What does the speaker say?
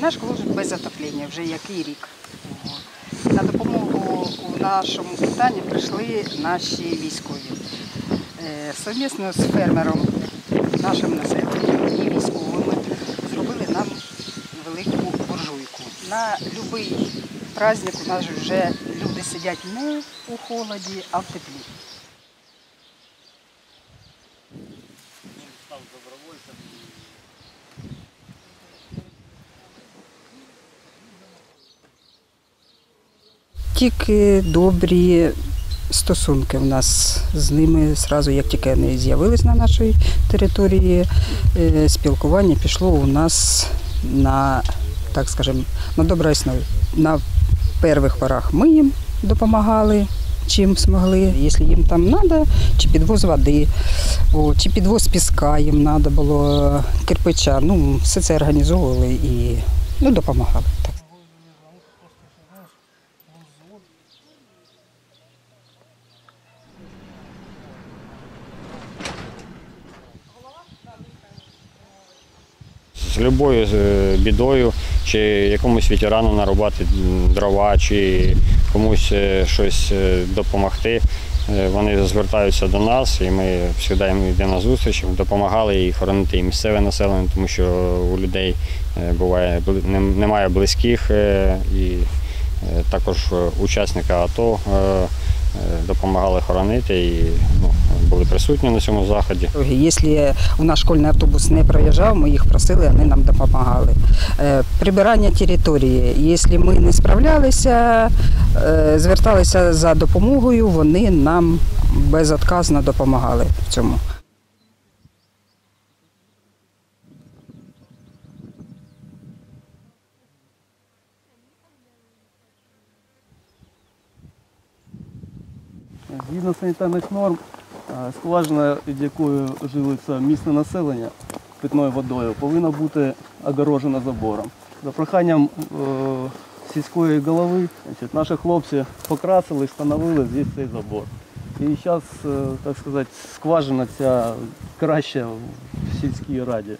Наш гуртожиток без отоплення вже який рік. На допомогу у нашому питанні прийшли наші військові. Е, Совмісно з фермером, нашим населенням і військовими зробили нам велику буржуйку. На будь-який праздник у нас вже люди сидять не у холоді, а в теплі. Тільки добрі стосунки в нас з ними зразу, як тільки вони з'явились на нашій території, е, спілкування пішло у нас на, так скажемо, на добрій основі. На перших порах ми їм допомагали. Чим змогли, якщо їм там треба, чи підвоз води, о, чи підвоз піска їм треба було, кирпича. Ну, все це організовували і ну, допомагали. Так. З любою е, бідою, чи якомусь ветерану нарубати дрова, чи комусь е, щось е, допомогти. Вони звертаються до нас, і ми завжди їм йдемо на зустріч, допомагали і хоронити і місцеве населення, тому що у людей буває немає близьких, і також учасника АТО допомагали хоронити і ну, були присутні на цьому заході. Якщо у нас школьний автобус не проїжджав, ми їх просили, вони нам допомагали. Е, Прибирання території. Якщо ми не справлялися, е, зверталися за допомогою, вони нам безотказно допомагали в цьому. Згідно санітарних норм, е, скважина, від якої живиться місне населення питною водою, повинна бути огорожена забором. За проханням е, сільської голови значить, наші хлопці покрасили, і встановили здесь цей забор. І зараз, так сказати, скважина ця краща в сільській раді.